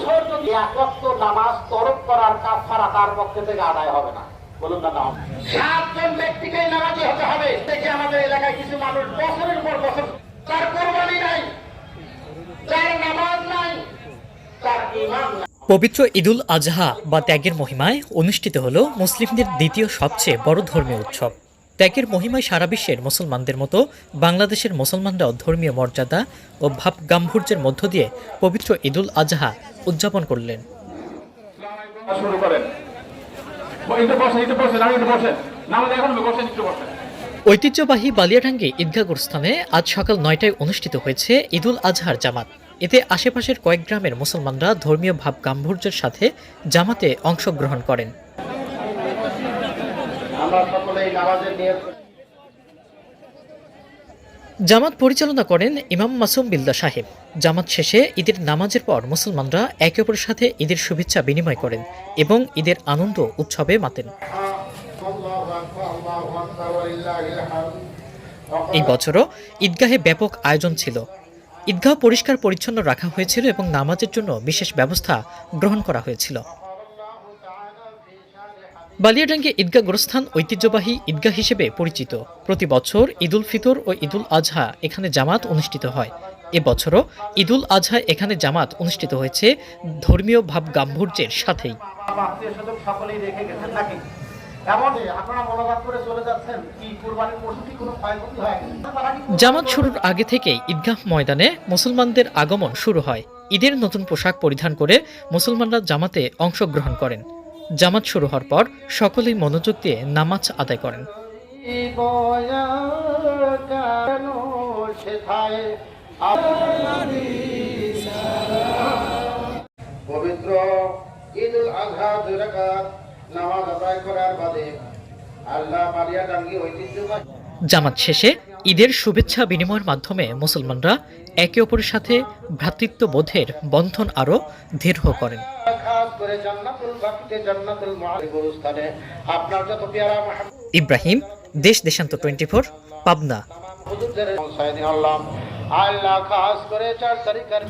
বছর যদি এক নামাজ তরক করার তার পক্ষে থেকে আদায় হবে না। পবিত্র ঈদুল আজহা বা ত্যাগের মহিমায় অনুষ্ঠিত হল মুসলিমদের দ্বিতীয় সবচেয়ে বড় ধর্মীয় উৎসব। ত্যাগের মহিমায় সারা বিশ্বের মুসলমানদের মতো বাংলাদেশের মুসলমানরাও ধর্মীয় মর্যাদা ও ভাব গাম্ভীর্যের মধ্য দিয়ে পবিত্র ঈদুল আজহা উদযাপন করলেন। ঐতিহ্যবাহী বালিয়াডাঙ্গি ঈদগাহ স্থানে আজ সকাল নয়টায় অনুষ্ঠিত হয়েছে ঈদুল আজহার জামাত। এতে আশেপাশের কয়েক গ্রামের মুসলমানরা ধর্মীয় ভাব গাম্ভীর্যের সাথে জামাতে অংশগ্রহণ করেন। আমরা সকলেই নামাজের নিয়ত জামাত পরিচালনা করেন ইমাম মাসুম বিল্লা সাহেব। জামাত শেষে ঈদের নামাজের পর মুসলমানরা একে অপরের সাথে ঈদের শুভেচ্ছা বিনিময় করেন এবং ঈদের আনন্দ উৎসবে মাতেন। এই বছরও ঈদগাহে ব্যাপক আয়োজন ছিল। ঈদগাহ পরিষ্কার পরিচ্ছন্ন রাখা হয়েছিল এবং নামাজের জন্য বিশেষ ব্যবস্থা গ্রহণ করা হয়েছিল। বালিয়াডাঙ্গে ঈদগাহ গোরস্থান ঐতিহ্যবাহী ঈদগাহ হিসেবে পরিচিত। প্রতি বছর ঈদুল ফিতর ও ঈদুল আজহা এখানে জামাত অনুষ্ঠিত হয়। এবছরও ঈদুল আজহা এখানে জামাত অনুষ্ঠিত হয়েছে ধর্মীয় ভাব গাম্ভীর্যের সাথেই জামাত শুরুর আগে থেকেই ঈদগাহ ময়দানে মুসলমানদের আগমন শুরু হয়। ঈদের নতুন পোশাক পরিধান করে মুসলমানরা জামাতে অংশগ্রহণ করেন। জামাত শুরু হওয়ার পর সকলেই মনোযোগ দিয়ে নামাজ আদায় করেন। বয়া কেন সেথায় আজহা দুই নামাজ আদায় করার বাদে আল্লাহ মারিয়া ডাঙ্গি ঐতিহ্যবাহী জামাত শেষে ঈদের শুভেচ্ছা বিনিময়ের মাধ্যমে মুসলমানরা একে অপরের সাথে ভ্রাতৃত্ববোধের বন্ধন আরও দৃঢ় করেন। করে জান্নাতুল বাকিতে জান্নাতুল গুরুস্থানে আপনার যত পেয়ারা ইব্রাহিম দেশ দেশান্ত টোয়েন্টি ফোর পাবনা আল্লাহ। খাস করে চার তারিখের